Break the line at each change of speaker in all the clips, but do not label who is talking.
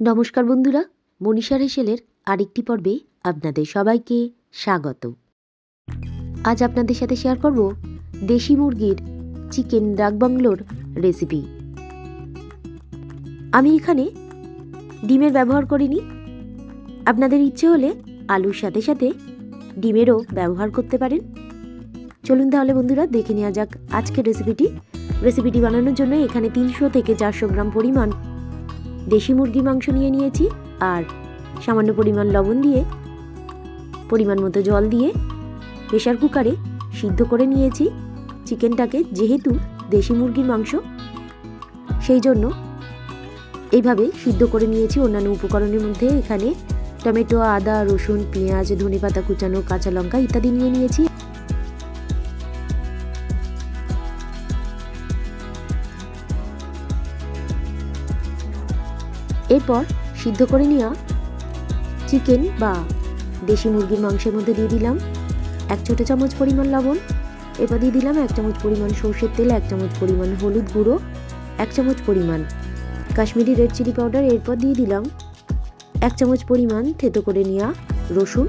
নমস্কার বন্ধুরা, মনীষা হেসেলের আরেকটি পর্বে আপনাদের সবাইকে স্বাগত। আজ আপনাদের সাথে শেয়ার করব দেশি মুরগির চিকেন ডাকবাংলোর রেসিপি আমি এখানে ডিমের ব্যবহার করিনি। আপনাদের ইচ্ছে হলে আলুর সাথে সাথে ডিমেরও ব্যবহার করতে পারেন। চলুন তাহলে বন্ধুরা, দেখে নেওয়া যাক আজকের রেসিপিটি রেসিপিটি বানানোর জন্য এখানে তিনশো থেকে চারশো গ্রাম পরিমাণ দেশি মুরগির মাংস নিয়ে নিয়েছি আর সামান্য পরিমাণ লবণ দিয়ে, পরিমাণ মতো জল দিয়ে প্রেশার কুকারে সিদ্ধ করে নিয়েছি চিকেনটাকে, যেহেতু দেশি মুরগির মাংস। সেই জন্য এইভাবে সিদ্ধ করে নিয়েছি অন্যান্য উপকরণের মধ্যে। এখানে টমেটো, আদা, রসুন, পেঁয়াজ ধনে পাতা কুচানো, কাঁচা লঙ্কা ইত্যাদি নিয়ে নিয়েছি। এরপর সিদ্ধ করে নেওয়া চিকেন বা দেশি মুরগির মাংসের মধ্যে দিয়ে দিলাম এক ছোটো চামচ পরিমাণ লবণ। এরপর দিয়ে দিলাম এক চামচ পরিমাণ সর্ষের তেল, এক চামচ পরিমাণ হলুদ গুঁড়ো, এক চামচ পরিমাণ কাশ্মীরি রেড চিলি পাউডার এরপর দিয়ে দিলাম এক চামচ পরিমাণ থেতো করে নেওয়া রসুন।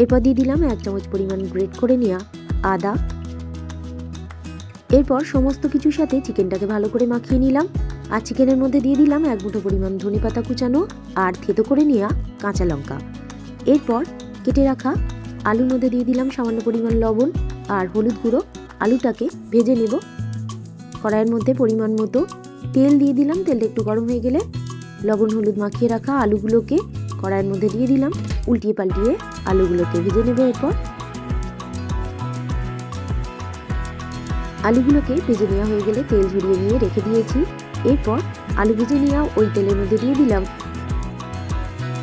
এরপর দিয়ে দিলাম এক চামচ পরিমাণ গ্রেট করে নেওয়া আদা। এরপর সমস্ত কিছুর সাথে চিকেনটাকে ভালো করে মাখিয়ে নিলাম আর চিকেনের মধ্যে দিয়ে দিলাম এক মুঠো পরিমাণ ধনে পাতা কুচানো আর থেতো করে নেওয়া কাঁচা লঙ্কা। এরপর কেটে রাখা আলুর মধ্যে দিয়ে দিলাম সামান্য পরিমাণ লবণ আর হলুদ গুঁড়ো। আলুটাকে ভেজে নেব। কড়াইয়ের মধ্যে পরিমাণ মতো তেল দিয়ে দিলাম। তেলটা একটু গরম হয়ে গেলে লবণ হলুদ মাখিয়ে রাখা আলুগুলোকে কড়াইয়ের মধ্যে দিয়ে দিলাম। উল্টিয়ে পাল্টিয়ে আলুগুলোকে ভেজে নেব এরপর। আলুগুলোকে ভেজে নেওয়া হয়ে গেলে তেল ঝরিয়ে নিয়ে রেখে দিয়েছি। এরপর আলু ভেজে নেওয়া ওই তেলের মধ্যে দিয়ে দিলাম।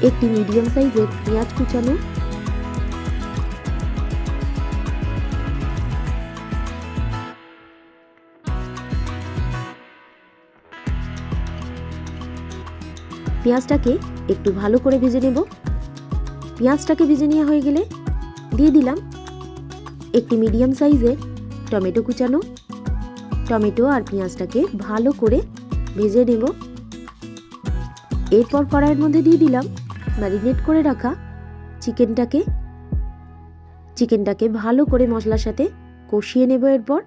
একটি মিডিয়াম সাইজের পেঁয়াজ কুচানো। পেঁয়াজটাকে একটু ভালো করে ভেজে নেব। পেঁয়াজটাকে ভেজে নেওয়া হয়ে গেলে দিয়ে দিলাম একটি মিডিয়াম সাইজের টমেটো কুচানো, টমেটো আর পেঁয়াজটাকে ভালো করে ভেজে নেব। এরপর কড়াইয়ের মধ্যে দিয়ে দিলাম ম্যারিনেট করে রাখা চিকেনটাকে। চিকেনটাকে ভালো করে মশলার সাথে কষিয়ে নেব এরপর।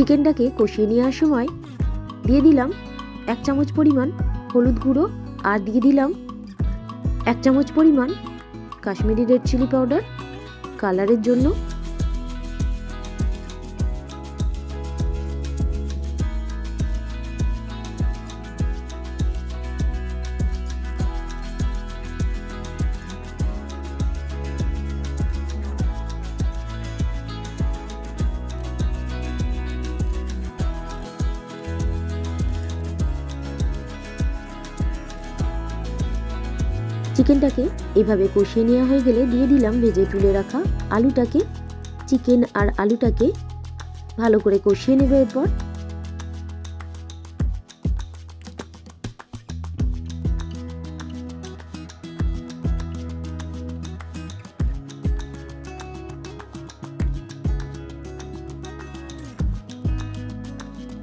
চিকেনটাকে কষিয়ে নেওয়ার সময় দিয়ে দিলাম এক চামচ পরিমাণ হলুদ গুঁড়ো আর দিয়ে দিলাম এক চামচ পরিমাণ কাশ্মীরি রেড চিলি পাউডার কালারের জন্য চিকেনটাকে এভাবে কষিয়ে নেওয়া হয়ে গেলে দিয়ে দিলাম ভেজে তুলে রাখা আলুটাকে। চিকেন আর আলুটাকে ভালো করে কষিয়ে নেবে এরপর।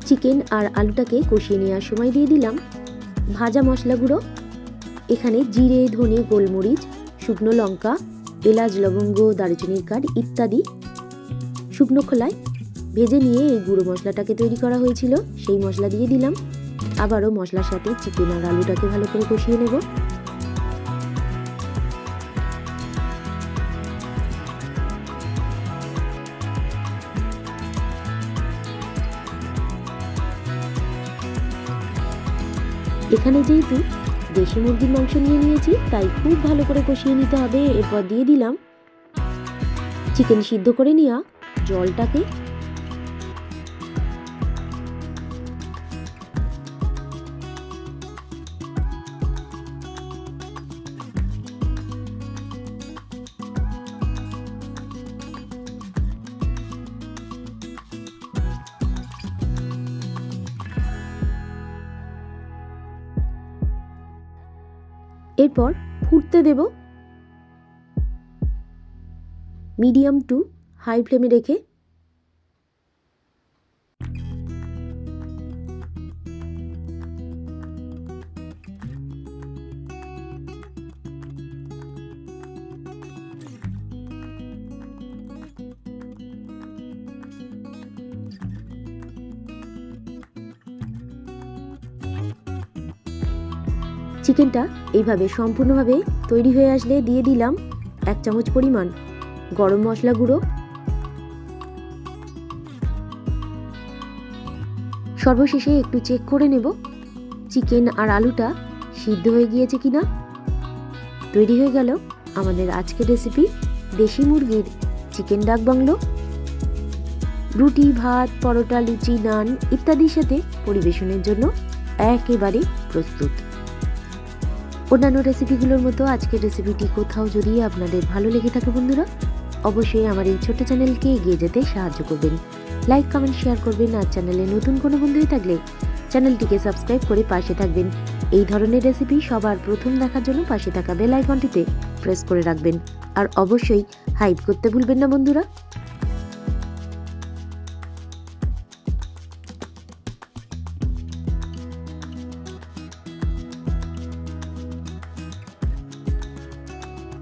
চিকেন আর আলুটাকে কষিয়ে নেওয়ার সময় দিয়ে দিলাম ভাজা মশলা গুঁড়ো এখানে জিরে, ধনে, গোলমরিচ, শুকনো লঙ্কা, এলাচ, লবঙ্গ, দারুচিনির কাঠ ইত্যাদি শুকনো খোলায় ভেজে নিয়ে এই গুঁড়ো মশলাটাকে তৈরি করা হয়েছিল। সেই মশলা দিয়ে দিলাম। আবারও মশলার সাথে চিকেন আর আলুটাকে ভালো করে কষিয়ে নেব। এখানে যেহেতু দেশি মুরগির মাংস নিয়ে নিয়েছি, তাই খুব ভালো করে কষিয়ে নিতে হবে। এরপর দিয়ে দিলাম। চিকেন সিদ্ধ করে নেওয়া জলটাকে এরপর ফুটতে দেব মিডিয়াম টু হাই ফ্লেমে রেখে চিকেনটা এইভাবে সম্পূর্ণভাবে তৈরি হয়ে আসলে দিয়ে দিলাম এক চামচ পরিমাণ গরম মশলা গুঁড়ো। সর্বশেষে একটু চেক করে নেব চিকেন আর আলুটা সিদ্ধ হয়ে গিয়েছে কিনা। তৈরি হয়ে গেল আমাদের আজকের রেসিপি দেশি মুরগির চিকেন ডাক বাংলো। রুটি, ভাত, পরোটা, লুচি, নান ইত্যাদির সাথে পরিবেশনের জন্য একেবারে প্রস্তুত। অন্যান্য রেসিপিগুলোর মতো আজকের রেসিপিটি কোথাও যদি আপনাদের ভালো লেগে থাকে বন্ধুরা, অবশ্যই আমার এই ছোট্ট চ্যানেলকে এগিয়ে যেতে সাহায্য করবেন। লাইক কমেন্ট শেয়ার করবেন আর চ্যানেলে নতুন কোনো বন্ধুই থাকলে চ্যানেলটিকে সাবস্ক্রাইব করে পাশে থাকবেন। এই ধরনের রেসিপি সবার প্রথম দেখার জন্য পাশে থাকা বেল আইকনটিতে প্রেস করে রাখবেন। আর অবশ্যই হাইপ করতে ভুলবেন না বন্ধুরা।